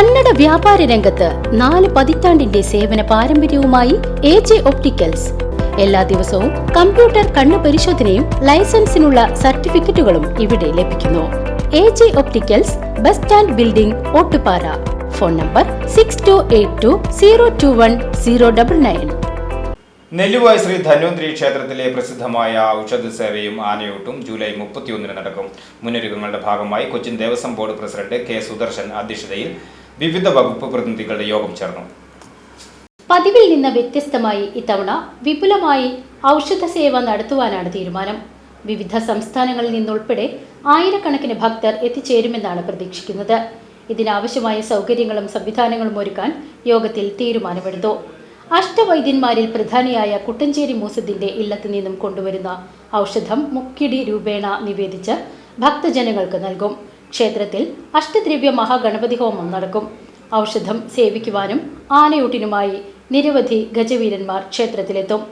കന്നഡ വ്യാപാര രംഗത്ത് നാല് പതിറ്റാണ്ടിന്റെ സേവന പാരമ്പര്യവുമായി എ ജെ ഒപ്റ്റിക്കൽസ്. എല്ലാ ദിവസവും കമ്പ്യൂട്ടർ കണ്ണു പരിശോധനയും ലൈസൻസിനുള്ള സർട്ടിഫിക്കറ്റുകളും ഇവിടെ ലഭിക്കുന്നു. A J opticals bus stand building Ottupara. Phone number six two eight two zero two one zero double nine Nelluvai Shri Dhanvantari ക്ഷേത്രത്തിലെ പ്രസിദ്ധമായ ഔഷധ സേവയും ആനയൂട്ടും ജൂലൈ മുപ്പത്തിയൊന്നിന് നടക്കും. മുന്നൊരുക്കങ്ങളുടെ ഭാഗമായി Cochin Devaswom board president K Sudarshan അധ്യക്ഷതയിൽ വിവിധ വകുപ്പ് പ്രതിനിധികളുടെ യോഗം ചേർന്നു. പതിവിൽ നിന്ന് വ്യത്യസ്തമായി ഇത്തവണ വിപുലമായി ഔഷധ സേവ നടത്തുവാനാണ് തീരുമാനം. വിവിധ സംസ്ഥാനങ്ങളിൽ നിന്നുൾപ്പെടെ ആയിരക്കണക്കിന് ഭക്തർ എത്തിച്ചേരുമെന്നാണ് പ്രതീക്ഷിക്കുന്നത്. ഇതിനാവശ്യമായ സൗകര്യങ്ങളും സംവിധാനങ്ങളും ഒരുക്കാൻ യോഗത്തിൽ തീരുമാനമെടുത്തു. അഷ്ടവൈദ്യന്മാരിൽ പ്രധാനിയായ കുട്ടഞ്ചേരി മൂസദിന്റെ ഇല്ലത്ത് നിന്നും കൊണ്ടുവരുന്ന ഔഷധം മുക്കിടി രൂപേണ നിവേദിച്ച് ഭക്തജനങ്ങൾക്ക് നൽകും. ക്ഷേത്രത്തിൽ അഷ്ടദ്രവ്യ മഹാഗണപതി ഹോമം നടക്കും. ഔഷധം സേവിക്കുവാനും ആനയൂട്ടിനുമായി നിരവധി ഗജവീരന്മാർ ക്ഷേത്രത്തിലെത്തും.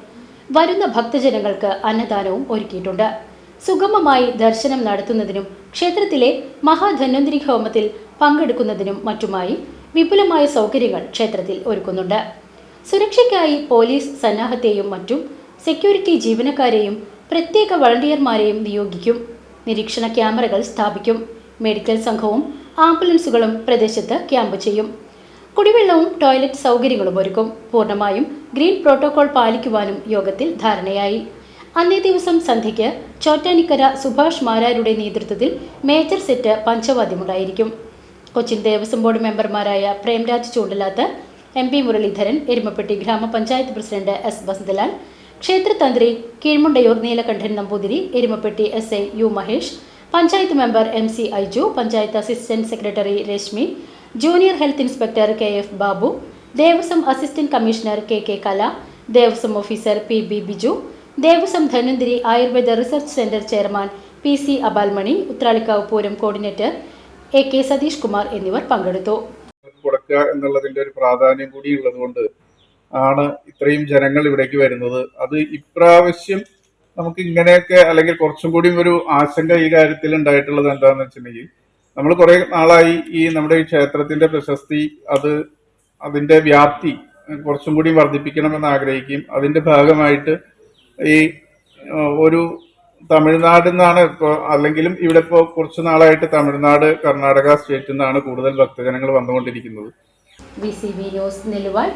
വരുന്ന ഭക്തജനങ്ങൾക്ക് അന്നദാനവും ഒരുക്കിയിട്ടുണ്ട്. സുഗമമായി ദർശനം നടത്തുന്നതിനും ക്ഷേത്രത്തിലെ മഹാധന്വന്തിരി ഹോമത്തിൽ പങ്കെടുക്കുന്നതിനും മറ്റുമായി വിപുലമായ സൗകര്യങ്ങൾ ക്ഷേത്രത്തിൽ ഒരുക്കുന്നുണ്ട്. സുരക്ഷയ്ക്കായി പോലീസ് സന്നാഹത്തെയും മറ്റും സെക്യൂരിറ്റി ജീവനക്കാരെയും പ്രത്യേക വളണ്ടിയർമാരെയും നിയോഗിക്കും. നിരീക്ഷണ ക്യാമറകൾ സ്ഥാപിക്കും. മെഡിക്കൽ സംഘവും ആംബുലൻസുകളും പ്രദേശത്ത് ക്യാമ്പ് ചെയ്യും. കുടിവെള്ളവും ടോയ്ലറ്റ് സൗകര്യങ്ങളും ഒരുക്കും. പൂർണമായും ഗ്രീൻ പ്രോട്ടോകോൾ പാലിക്കുവാനും യോഗത്തിൽ ധാരണയായി. അന്നേ ദിവസം സന്ധ്യയ്ക്ക് ചോറ്റാനിക്കര സുഭാഷ് മാരാരുടെ നേതൃത്വത്തിൽ മേജർ സെറ്റ് പഞ്ചവാദ്യമുണ്ടായിരിക്കും. കൊച്ചിൻ ദേവസ്വം ബോർഡ് മെമ്പർമാരായ പ്രേംരാജ് ചൂണ്ടലാത്ത് എം പി മുരളീധരൻ എരുമപ്പെട്ടി ഗ്രാമപഞ്ചായത്ത് president S Vasanthalal ക്ഷേത്രതന്ത്രി Keezhmundayur Neelakandan Namboothiri Erumapetty S I U Mahesh panchayat member M C Aiju panchayat assistant secretary Reshmi junior health inspector K F Babu Devaswom assistant commissioner K K Kala Devaswom officer P B Biju Devaswom Dhanvantari Ayurveda research centre chairman P C Abalmani Uthralikkavu Pooram coordinator A K Satheesh Kumar എന്നിവർ പങ്കെടുത്തു. ഒരു പ്രാധാന്യം കൂടി ഉള്ളതുകൊണ്ട് ആണ് ഇത്രയും ജനങ്ങൾ ഇവിടേക്ക് വരുന്നത്. അത് ഇപ്രാവശ്യം നമുക്ക് ഇങ്ങനെയൊക്കെ അല്ലെങ്കിൽ കുറച്ചും കൂടി ഒരു ആശങ്ക ഈ കാര്യത്തിൽ ഉണ്ടായിട്ടുള്ളത് എന്താണെന്ന് വെച്ചിട്ടുണ്ടെങ്കിൽ നമ്മൾ കുറെ നാളായി ഈ നമ്മുടെ ഈ ക്ഷേത്രത്തിന്റെ പ്രശസ്തി അത് അതിന്റെ വ്യാപ്തി കുറച്ചും കൂടി വർദ്ധിപ്പിക്കണമെന്ന് ആഗ്രഹിക്കും അതിന്റെ ഭാഗമായിട്ട് ഈ ഒരു തമിഴ്നാട് നിന്നാണ് ഇപ്പോൾ അല്ലെങ്കിലും ഇവിടെ ഇപ്പോൾ കുറച്ച് നാളായിട്ട് തമിഴ്നാട് കർണാടക സ്റ്റേറ്റിൽ നിന്നാണ് കൂടുതൽ ഭക്തജനങ്ങൾ വന്നുകൊണ്ടിരിക്കുന്നത്. B C B news Nelluval